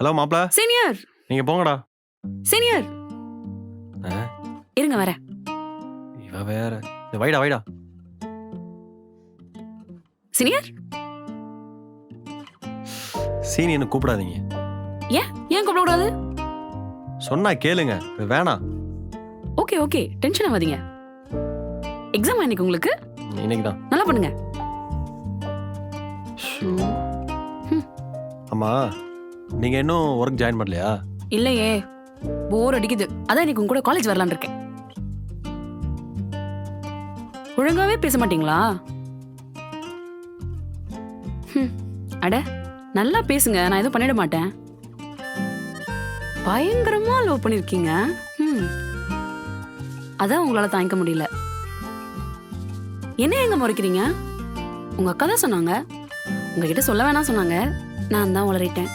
Hello மாப்ள senior நீங்க போங்கடா. சீனியர்? இருங்க வரேன் இவ வேற. வைடா வைடா. சீனியர் சீனியன்னு கூப்பிடாதீங்க. ஏன்? ஏன் கூப்பிடக்கூடாது? சொன்னா கேளுங்க. வேணாம் ஓகே ஓகே. டென்ஷன் ஆகாதீங்க. எக்ஸாம் இன்னைக்கு உங்களுக்கு? இன்னைக்கு தான். நல்லா பண்ணுங்க. ஆமா நீங்க இன்னும் ஒர்க் ஜாயின் பண்ணலையா? இல்லையே போர் அடிக்குது. அதான் இன்னைக்கு உங்க கூட காலேஜ் வரலான்னு இருக்கேன். ஒழுங்காவே பேச மாட்டீங்களா? ஹம், அட நல்லா பேசுங்க நான் எதுவும் பண்ணிட மாட்டேன். பயங்கரமா லவ் பண்ணிருக்கீங்க. ஹம். அதான் உங்களால தாங்கிக்க முடியல. என்ன எங்க முறைக்கிறீங்க? உங்க அக்கா தான் சொன்னாங்க. உங்ககிட்ட சொல்ல வேணாம் சொன்னாங்க. நான் தான் உளறிட்டேன்.